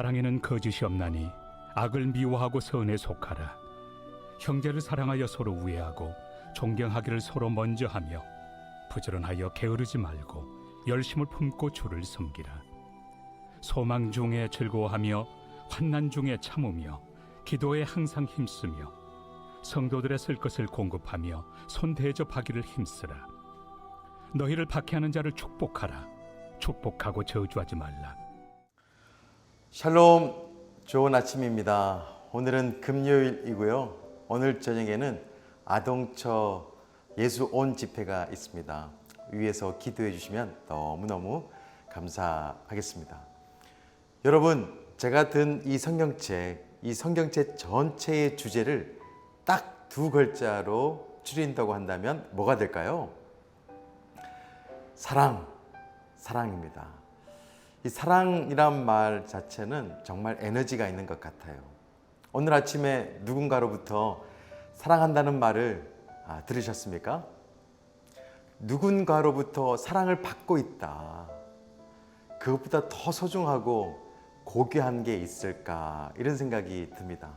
사랑에는 거짓이 없나니 악을 미워하고 선에 속하라. 형제를 사랑하여 서로 우애하고 존경하기를 서로 먼저 하며 부지런하여 게으르지 말고 열심을 품고 주를 섬기라. 소망 중에 즐거워하며 환난 중에 참으며 기도에 항상 힘쓰며 성도들의 쓸 것을 공급하며 손 대접하기를 힘쓰라. 너희를 박해하는 자를 축복하라. 축복하고 저주하지 말라 샬롬 좋은 아침입니다. 오늘은 금요일이고요. 오늘 저녁에는 아동처 예수 온 집회가 있습니다. 위에서 기도해 주시면 너무너무 감사하겠습니다. 여러분, 제가 든 이 성경책, 이 성경책 전체의 주제를 딱 두 글자로 줄인다고 한다면 뭐가 될까요? 사랑, 사랑입니다. 이 사랑이란 말 자체는 정말 에너지가 있는 것 같아요. 오늘 아침에 누군가로부터 사랑한다는 말을 아, 들으셨습니까? 누군가로부터 사랑을 받고 있다. 그것보다 더 소중하고 고귀한 게 있을까? 이런 생각이 듭니다.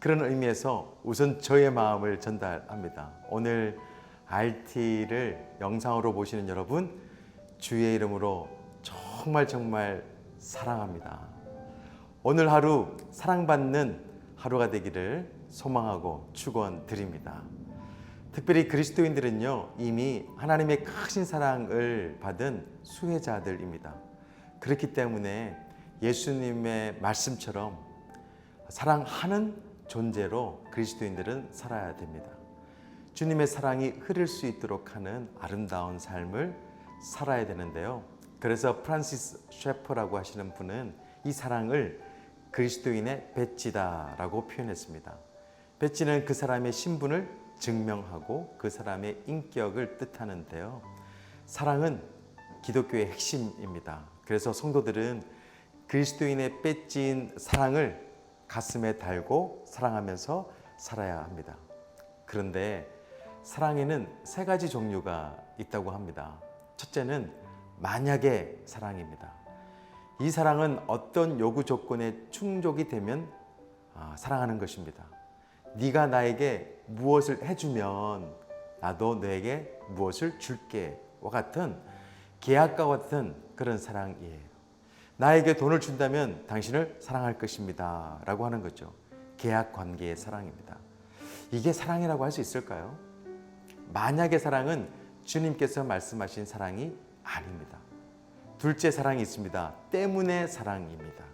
그런 의미에서 우선 저의 마음을 전달합니다. 오늘 RT를 영상으로 보시는 여러분, 주의 이름으로 정말 정말 사랑합니다. 오늘 하루 사랑받는 하루가 되기를 소망하고 축원드립니다. 특별히 그리스도인들은요 이미 하나님의 크신 사랑을 받은 수혜자들입니다. 그렇기 때문에 예수님의 말씀처럼 사랑하는 존재로 그리스도인들은 살아야 됩니다. 주님의 사랑이 흐를 수 있도록 하는 아름다운 삶을 살아야 되는데요. 그래서 프란시스 셰퍼라고 하시는 분은 이 사랑을 그리스도인의 배지다라고 표현했습니다. 배지는 그 사람의 신분을 증명하고 그 사람의 인격을 뜻하는데요. 사랑은 기독교의 핵심입니다. 그래서 성도들은 그리스도인의 배지인 사랑을 가슴에 달고 사랑하면서 살아야 합니다. 그런데 사랑에는 세 가지 종류가 있다고 합니다. 첫째는 만약의 사랑입니다. 이 사랑은 어떤 요구 조건에 충족이 되면 아, 사랑하는 것입니다. 네가 나에게 무엇을 해주면 나도 너에게 무엇을 줄게와 같은 계약과 같은 그런 사랑이에요. 나에게 돈을 준다면 당신을 사랑할 것입니다. 라고 하는 거죠. 계약 관계의 사랑입니다. 이게 사랑이라고 할 수 있을까요? 만약의 사랑은 주님께서 말씀하신 사랑이 아닙니다. 둘째 사랑이 있습니다. 때문에 사랑입니다.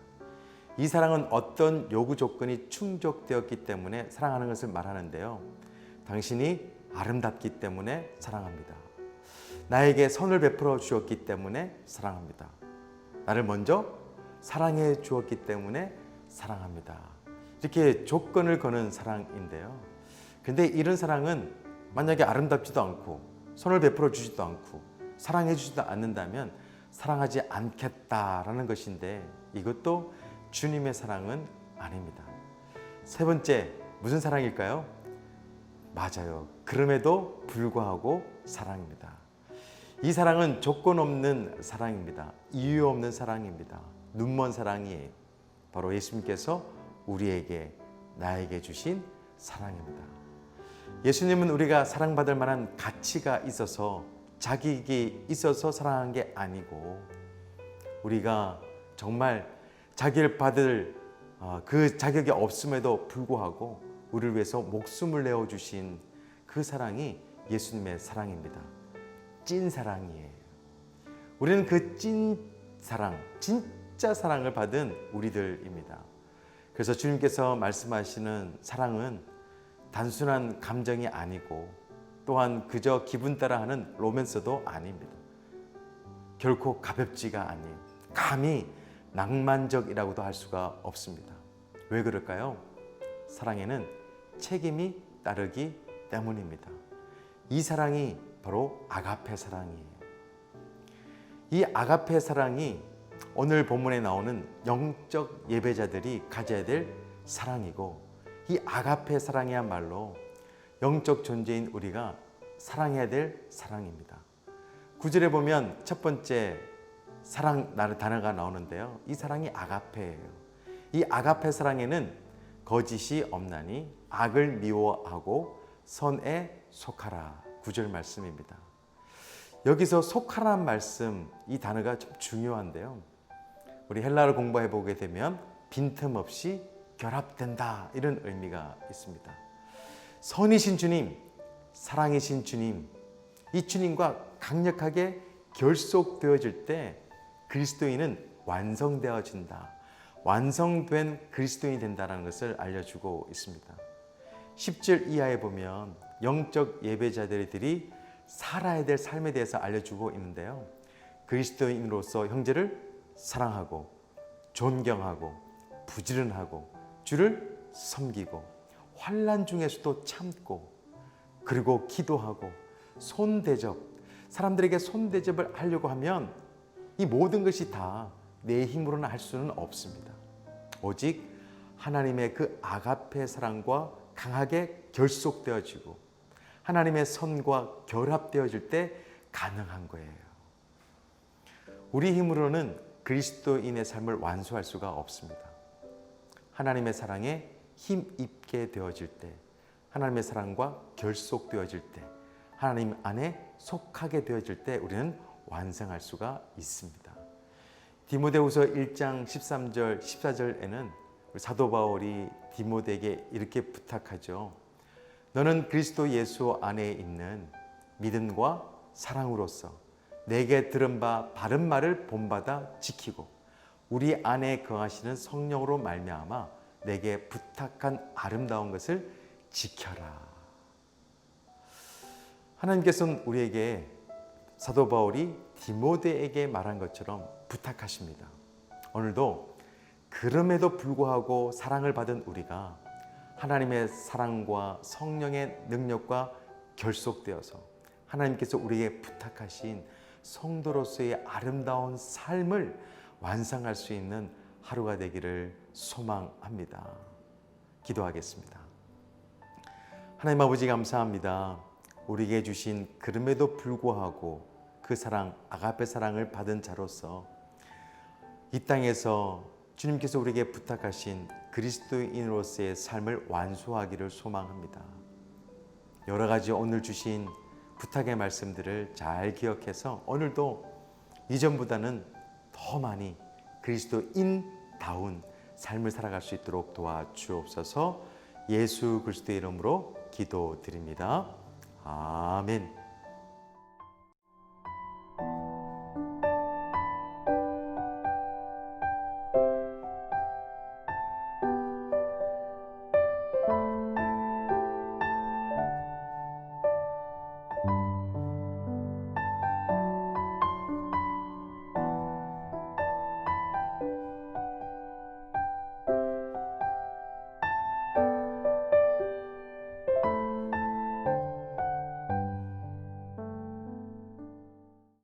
이 사랑은 어떤 요구 조건이 충족되었기 때문에 사랑하는 것을 말하는데요. 당신이 아름답기 때문에 사랑합니다. 나에게 선을 베풀어 주었기 때문에 사랑합니다. 나를 먼저 사랑해 주었기 때문에 사랑합니다. 이렇게 조건을 거는 사랑인데요. 근데 이런 사랑은 만약에 아름답지도 않고 손을 베풀어 주지도 않고 사랑해 주지도 않는다면 사랑하지 않겠다라는 것인데 이것도 주님의 사랑은 아닙니다. 세 번째, 무슨 사랑일까요? 맞아요. 그럼에도 불구하고 사랑입니다. 이 사랑은 조건 없는 사랑입니다. 이유 없는 사랑입니다. 눈먼 사랑이에요. 바로 예수님께서 우리에게 나에게 주신 사랑입니다. 예수님은 우리가 사랑받을 만한 가치가 있어서 자격이 있어서 사랑한 게 아니고 우리가 정말 자기를 받을 어, 그 자격이 없음에도 불구하고 우리를 위해서 목숨을 내어 주신 그 사랑이 예수님의 사랑입니다. 찐 사랑이에요. 우리는 그 찐 사랑, 진짜 사랑을 받은 우리들입니다. 그래서 주님께서 말씀하시는 사랑은 단순한 감정이 아니고 또한 그저 기분 따라 하는 로맨스도 아닙니다. 결코 가볍지가 아닌 감히 낭만적이라고도 할 수가 없습니다. 왜 그럴까요? 사랑에는 책임이 따르기 때문입니다. 이 사랑이 바로 아가페 사랑이에요. 이 아가페 사랑이 오늘 본문에 나오는 영적 예배자들이 가져야 될 사랑이고 이 아가페 사랑이야말로 영적 존재인 우리가 사랑해야 될 사랑입니다. 구절에 보면 첫 번째 사랑 단어가 나오는데요. 이 사랑이 아가페예요. 이 아가페 사랑에는 거짓이 없나니 악을 미워하고 선에 속하라 구절 말씀입니다. 여기서 속하라는 말씀 이 단어가 좀 중요한데요. 우리 헬라를 공부해 보게 되면 빈틈없이 결합된다 이런 의미가 있습니다. 선이신 주님, 사랑이신 주님, 이 주님과 강력하게 결속되어질 때 그리스도인은 완성되어진다. 완성된 그리스도인이 된다는 것을 알려주고 있습니다. 10절 이하에 보면 영적 예배자들이 살아야 될 삶에 대해서 알려주고 있는데요. 그리스도인으로서 형제를 사랑하고 존경하고 부지런하고 주를 섬기고 환란 중에서도 참고 그리고 기도하고 손대접 사람들에게 손대접을 하려고 하면 이 모든 것이 다 내 힘으로는 할 수는 없습니다. 오직 하나님의 그 아가페 사랑과 강하게 결속되어지고 하나님의 선과 결합되어질 때 가능한 거예요. 우리 힘으로는 그리스도인의 삶을 완수할 수가 없습니다. 하나님의 사랑에 힘 입게 되어질 때, 하나님의 사랑과 결속되어질 때, 하나님 안에 속하게 되어질 때 우리는 완성할 수가 있습니다. 디모데후서 1장 13절 14절에는 사도 바울이 디모데에게 이렇게 부탁하죠. 너는 그리스도 예수 안에 있는 믿음과 사랑으로서 내게 들은 바 바른 말을 본받아 지키고 우리 안에 거하시는 성령으로 말미암아 내게 부탁한 아름다운 것을 지켜라. 하나님께서는 우리에게 사도 바울이 디모데에게 말한 것처럼 부탁하십니다. 오늘도 그럼에도 불구하고 사랑을 받은 우리가 하나님의 사랑과 성령의 능력과 결속되어서 하나님께서 우리에게 부탁하신 성도로서의 아름다운 삶을 완성할 수 있는 하루가 되기를 소망합니다. 기도하겠습니다. 하나님 아버지 감사합니다. 우리에게 주신 그럼에도 불구하고 그 사랑 아가페 사랑을 받은 자로서 이 땅에서 주님께서 우리에게 부탁하신 그리스도인으로서의 삶을 완수하기를 소망합니다. 여러 가지 오늘 주신 부탁의 말씀들을 잘 기억해서 오늘도 이전보다는 더 많이 그리스도인다운 삶을 살아갈 수 있도록 도와주옵소서 예수 그리스도의 이름으로 기도드립니다. 아멘.